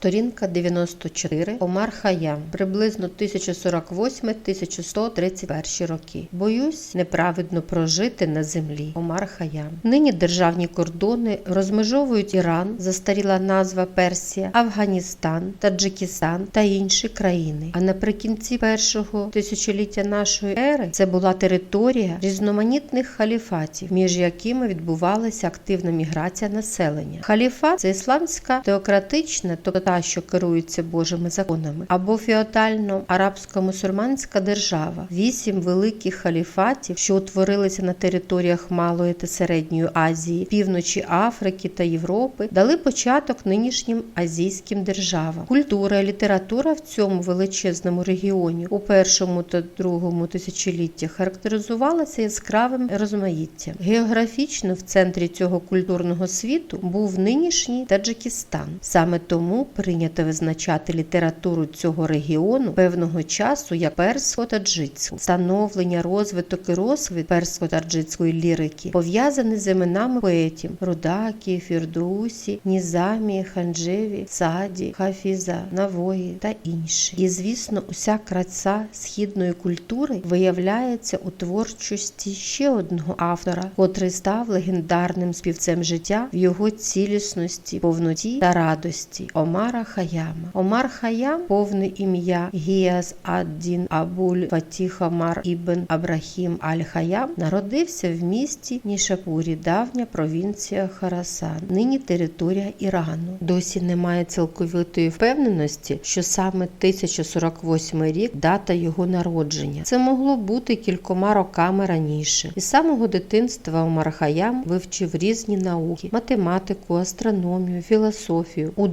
Сторінка 94. Омар Хаям. Приблизно 1048-1131 роки. Боюсь неправедно прожити на землі. Омар Хаям. Нині державні кордони розмежовують Іран, застаріла назва Персія, Афганістан, Таджикистан та інші країни. А наприкінці першого тисячоліття нашої ери це була територія різноманітних халіфатів, між якими відбувалася активна міграція населення. Халіфат це ісламська теократична, тобто та, що керується Божими законами, або феодально арабсько-мусульманська держава. Вісім великих халіфатів, що утворилися на територіях Малої та Середньої Азії, півночі Африки та Європи, дали початок нинішнім азійським державам. Культура і література в цьому величезному регіоні у першому та другому тисячоліттях характеризувалася яскравим розмаїттям. Географічно в центрі цього культурного світу був нинішній Таджикистан. Саме тому прийнято визначати літературу цього регіону певного часу як персько-таджицьку. Становлення, розвиток і розквіт персько-таджицької лірики пов'язані з іменами поетів Рудакі, Фірдусі, Нізамі, Ханджеві, Саді, Хафіза, Навої та інші. І звісно, уся краса східної культури виявляється у творчості ще одного автора, котрий став легендарним співцем життя в його цілісності, повноті та радості Омара Хаяма. Омар Хаям, повне ім'я Гіас ад-Дін Абуль Фатіх Омар Ібн Абрахім Аль-Хаям, народився в місті Нішапурі, давня провінція Харасан, нині територія Ірану. Досі немає цілковитої впевненості, що саме 1048 рік дата його народження. Це могло бути кількома роками раніше. Із самого дитинства Омар Хаям вивчив різні науки: математику, астрономію, філософію. У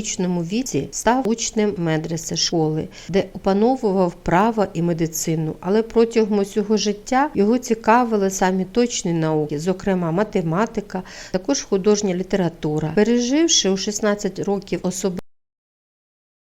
12-річному віці став учнем медреси школи, де опановував право і медицину. Але протягом усього життя його цікавили самі точні науки, зокрема математика, також художня література. Переживши у 16 років особливо